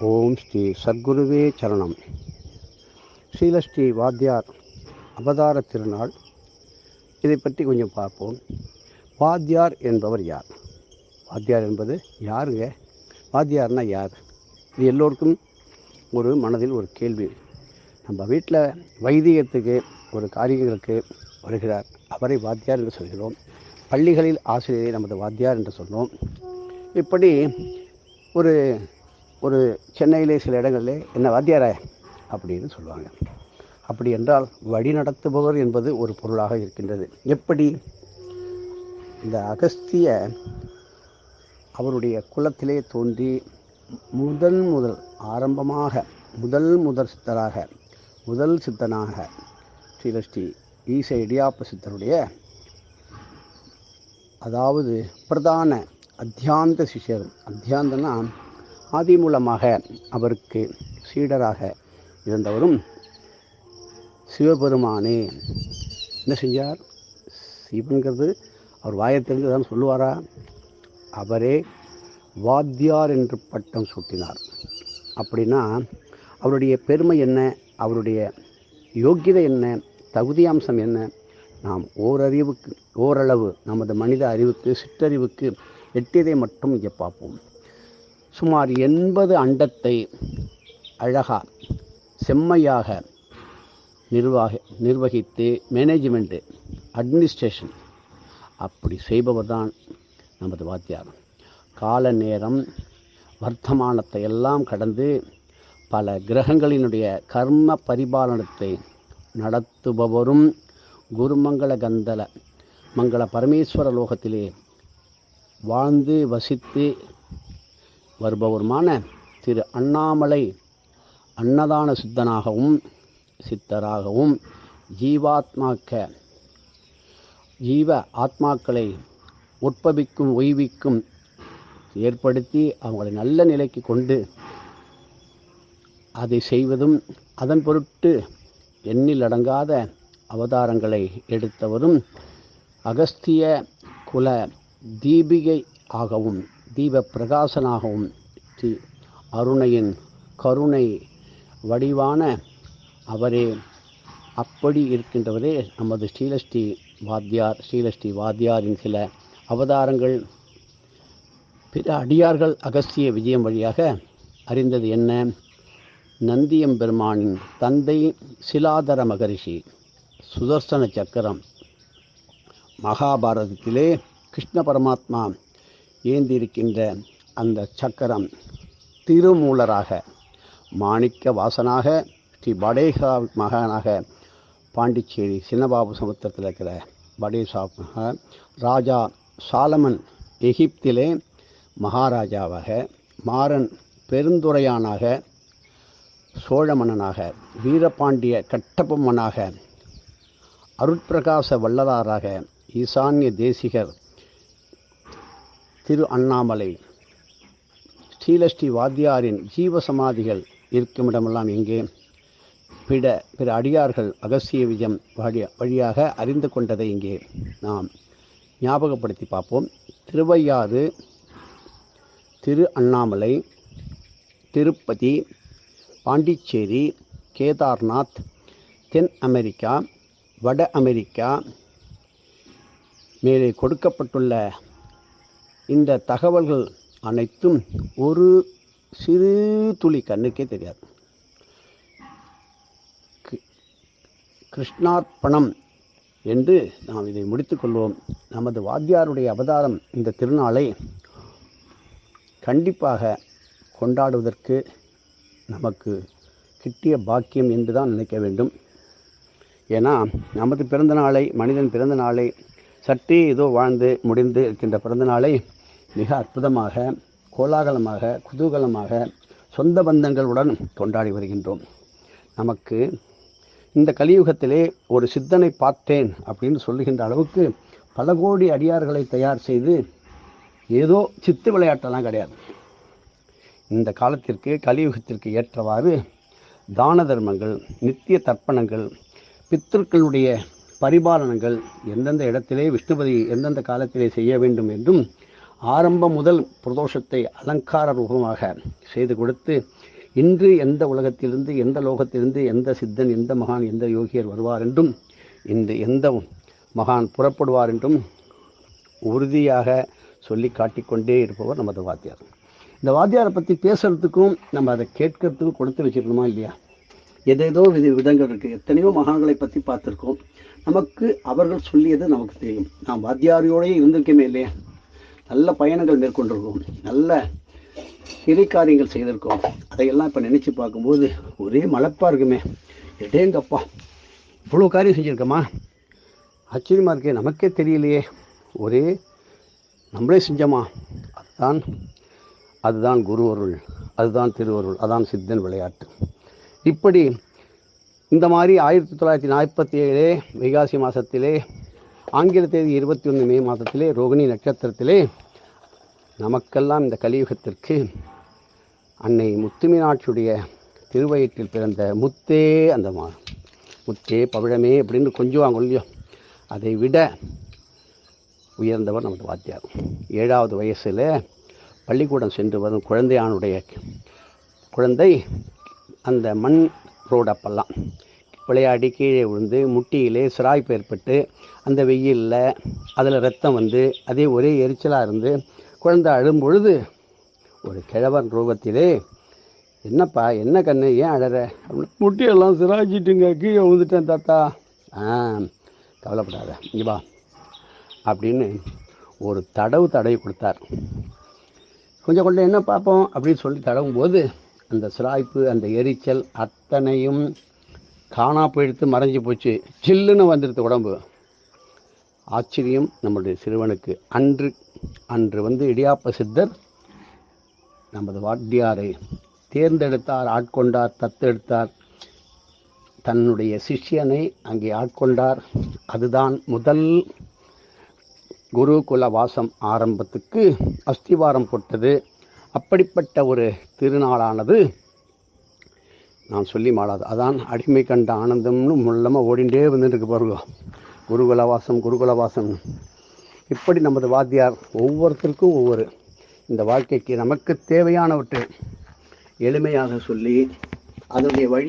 ஓம் ஸ்ரீ சத்குருவே சரணம். ஸ்ரீலஸ்ரீ வாத்தியார் அவதார திருநாள். இதை பற்றி கொஞ்சம் பார்ப்போம். வாத்தியார் என்பவர் யார்? வாத்தியார் என்பது யாருங்க? வாத்தியார்னா யார்? இது எல்லோருக்கும் ஒரு மனதில் ஒரு கேள்வி. நம்ம வீட்டில் வைதிகத்துக்கு ஒரு காரியங்களுக்கு வருகிறார். அவரை வாத்தியார் என்று சொல்கிறோம். பள்ளிகளில் ஆசிரியரை நமது வாத்தியார் என்று சொன்னோம் இப்படி ஒரு ஒரு சென்னையிலே சில இடங்களிலே என்ன வாத்தியாரா அப்படின்னு சொல்லுவாங்க. அப்படி என்றால் வழி நடத்துபவர் என்பது ஒரு பொருளாக இருக்கின்றது. எப்படி? இந்த அகஸ்திய அவருடைய குலத்திலே தோன்றி முதல் முதல் ஆரம்பமாக முதல் முதல் சித்தராக முதல் சித்தனாக ஸ்ரீலஸ்ரீ ஈச இடியாப்ப சித்தருடைய அதாவது பிரதான அத்தியாந்த சிஷ்யர். அத்தியாந்தனா ஆதி மூலமாக அவருக்கு சீடராக இருந்தவரும் சிவபெருமானே. என்ன செஞ்சார்? சிவங்கிறது அவர் வாயை தெரிந்து தான் சொல்லுவாரா? அவரே வாத்தியார் என்று பட்டம் சூட்டினார். அப்படின்னா அவருடைய பெருமை என்ன? அவருடைய யோக்கியதை என்ன? தகுதியாம்சம் என்ன? நாம் ஓரறிவுக்கு ஓரளவு நமது மனித அறிவுக்கு சிற்றறிவுக்கு எட்டியதை மட்டும் இங்கே பார்ப்போம். சுமார் எண்பது அண்டத்தை அழகா செம்மையாக நிர்வாக நிர்வகித்து மேனேஜ்மெண்ட்டு அட்மினிஸ்ட்ரேஷன் அப்படி செய்பவர் தான் நமது வாத்தியார். கால நேரம் வர்த்தமானத்தை எல்லாம் கடந்து பல கிரகங்களினுடைய கர்ம பரிபாலனத்தை நடத்துபவரும் குருமங்கள கந்தல மங்கள பரமேஸ்வர லோகத்திலே வாழ்ந்து வசித்து வருபவருமான திரு அண்ணாமலை அன்னதான சித்தனாகவும் சித்தராகவும் ஜீவாத்மாக்க ஜீவ ஆத்மாக்களை உட்பவிக்கும் ஒய்விக்கும் ஏற்படுத்தி அவங்களை நல்ல நிலைக்கு கொண்டு அதை செய்வதும் அதன் பொருட்டு எண்ணில் அடங்காத அவதாரங்களை எடுத்தவரும் அகஸ்திய குல தீபிகை ஆகவும் தீப பிரகாசனாகவும் ஸ்ரீ அருணையின் கருணை வடிவான அவரே அப்படி இருக்கின்றவரே நமது ஸ்ரீலஸ்ரீ வாத்தியார் ஸ்ரீலஸ்ரீ வாத்தியாரின் சில அவதாரங்கள். பிற அடியார்கள் அகஸ்திய விஜயம் வழியாக அறிந்தது என்ன? நந்தியம் பெருமானின் தந்தை சிலாதர மகரிஷி சுதர்சன சக்கரம் மகாபாரதத்திலே கிருஷ்ண பரமாத்மா ஏந்திருக்கின்ற அந்த சக்கரம் திருமூலராக மாணிக்க வாசனாக ஸ்ரீ படேகா மகனாக பாண்டிச்சேரி சின்னபாபு சமுத்திரத்தில் இருக்கிற படேசாக ராஜா சாலமன் எகிப்திலே மகாராஜாவாக மாறன் பெருந்துரையானாக சோழ மன்னனாக வீரபாண்டிய கட்டபொம்மனாக அருட்பிரகாச வள்ளலாராக ஈசான்ய தேசிகர் திரு அண்ணாமலை. ஸ்ரீலஸ்ரீ வாத்தியாரின் ஜீவ சமாதிகள் இருக்குமிடமெல்லாம் எங்கே பிட பிற அடியார்கள் அகசிய விஜயம் வழி வழியாக அறிந்து கொண்டதை இங்கே நாம் ஞாபகப்படுத்தி பார்ப்போம். திருவையாறு திரு அண்ணாமலை திருப்பதி பாண்டிச்சேரி கேதார்நாத் தென் அமெரிக்கா வட அமெரிக்கா மேலே கொடுக்கப்பட்டுள்ள இந்த தகவல்கள் அனைத்தும் ஒரு சிறு துளி கண்ணுக்கே தெரியாது. கிருஷ்ணார்ப்பணம் என்று நாம் இதை முடித்துக்கொள்வோம் நமது வாத்தியாருடைய அவதாரம் இந்த திருநாளை கண்டிப்பாக கொண்டாடுவதற்கு நமக்கு கிட்டிய பாக்கியம் என்று தான் நினைக்க வேண்டும். ஏன்னா நமது பிறந்த நாளை மனிதன் பிறந்த நாளை சற்றே ஏதோ வாழ்ந்து முடிந்து இருக்கின்ற பிறந்த நாளை மிக அற்புதமாக கோலாகலமாக குதூகலமாக சொந்த பந்தங்களுடன் கொண்டாடி வருகின்றோம். நமக்கு இந்த கலியுகத்திலே ஒரு சித்தனை பார்த்தேன் அப்படின்னு சொல்லுகின்ற அளவுக்கு பல கோடி அடியார்களை தயார் செய்து ஏதோ சித்து விளையாட்டெல்லாம் கிடையாது. இந்த காலத்திற்கு கலியுகத்திற்கு ஏற்றவாறு தான தர்மங்கள் நித்திய தர்ப்பணங்கள் பித்தர்களுடைய பரிபாலனங்கள் எந்தெந்த இடத்திலே விஷ்ணுபதி எந்தெந்த காலத்திலே செய்ய வேண்டும் என்றும் ஆரம்பம் முதல் பிரதோஷத்தை அலங்கார ரூபமாக செய்து கொடுத்து இன்று எந்த உலகத்திலிருந்து எந்த லோகத்திலிருந்து எந்த சித்தன் எந்த மகான் எந்த யோகியர் வருவார் என்றும் இன்று எந்த மகான் புறப்படுவார் என்றும் உறுதியாக சொல்லி காட்டிக்கொண்டே இருப்பவர் நமது வாத்தியார். இந்த வாத்தியாரை பற்றி பேசுறதுக்கும் நம்ம அதை கேட்கறதுக்கும் கொடுத்து வச்சிருக்கணுமா இல்லையா? எதேதோ வித விதங்கள் இருக்குது எத்தனையோ மகான்களை பற்றி பார்த்துருக்கோம். நமக்கு அவர்கள் சொல்லியது நமக்கு தெரியும். நாம் வாத்தியாரியோடையே இருந்திருக்கமே இல்லையா? நல்ல பயணங்கள் மேற்கொண்டிருக்கோம். நல்ல இறை காரியங்கள் செய்திருக்கோம். அதையெல்லாம் இப்போ நினச்சி பார்க்கும்போது ஒரே மலப்பாக இருக்குமே. எடேங்கப்பா இவ்வளோ காரியம் செஞ்சுருக்கோமா? ஆச்சரியமாக இருக்கே நமக்கே தெரியலையே. ஒரே நம்மளே செஞ்சோமா? அதுதான் அதுதான் குருவருள் அதுதான் திருவருள் அதான் சித்தன் விளையாட்டு. இப்படி இந்த மாதிரி ஆயிரத்தி தொள்ளாயிரத்தி நாற்பத்தி ஏழே வைகாசி மாதத்திலே ஆங்கில தேதி இருபத்தி ஒன்று மே மாதத்திலே ரோகிணி நட்சத்திரத்திலே நமக்கெல்லாம் இந்த கலியுகத்திற்கு அன்னை முத்துமினாட்சியுடைய திருவயிற்றில் பிறந்த முத்தே அந்த மா முத்தே பவிழமே அப்படின்னு கொஞ்சுவாங்க இல்லையோ அதை விட உயர்ந்தவர் நமது வாத்தியார். ஏழாவது வயசில் பள்ளிக்கூடம் சென்று வரும் குழந்தையானுடைய குழந்தை அந்த மண் ரோடப்பெல்லாம் விளையாடி கீழே விழுந்து முட்டியிலே சிராய்ப்பு ஏற்பட்டு அந்த வெயிலில் அதில் ரத்தம் வந்து அதே ஒரே எரிச்சலாக இருந்து குழந்தை அழும் பொழுது ஒரு கிழவன் ரூபத்திலே என்னப்பா என்ன கண்ணு ஏன் அழற? அப்படின்னு, முட்டியெல்லாம் சிராய்ச்சிட்டுங்க கீழே விழுந்துட்டேன் தாத்தா. ஆ கவலைப்படாத இங்கே வா. அப்படின்னு ஒரு தடவு தடவி கொடுத்தார். கொஞ்சம் கொஞ்சம் என்ன பார்ப்போம் அப்படின்னு சொல்லி தடவும் போது அந்த சிராய்ப்பு அந்த எரிச்சல் அத்தனையும் காணா போயிடுத்து மறைஞ்சு போச்சு. சில்லுன்னு வந்துடுது உடம்பு. ஆச்சரியம் நம்முடைய சிறுவனுக்கு. அன்று அன்று வந்து இடியாப்ப சித்தர் நமது வாத்தியாரை தேர்ந்தெடுத்தார் ஆட்கொண்டார் தத்தெடுத்தார். தன்னுடைய சிஷ்யனை அங்கே ஆட்கொண்டார். அதுதான் முதல் குருகுல வாசம் ஆரம்பத்துக்கு அஸ்திவாரம் போட்டது. அப்படிப்பட்ட ஒரு திருநாளானது நான் சொல்லி மாளாது. அதான் அடிமை கண்ட ஆனந்தம்னு முள்ளமாக ஓடிண்டே வந்துட்டு பாருங்க. குருகுல வாசம் குருகுல வாசம் இப்படி நமது வாத்தியார் ஒவ்வொருத்தருக்கும் ஒவ்வொரு. இந்த வாழ்க்கைக்கு நமக்கு தேவையானவற்றை எளிமையாக சொல்லி அதனுடைய வழி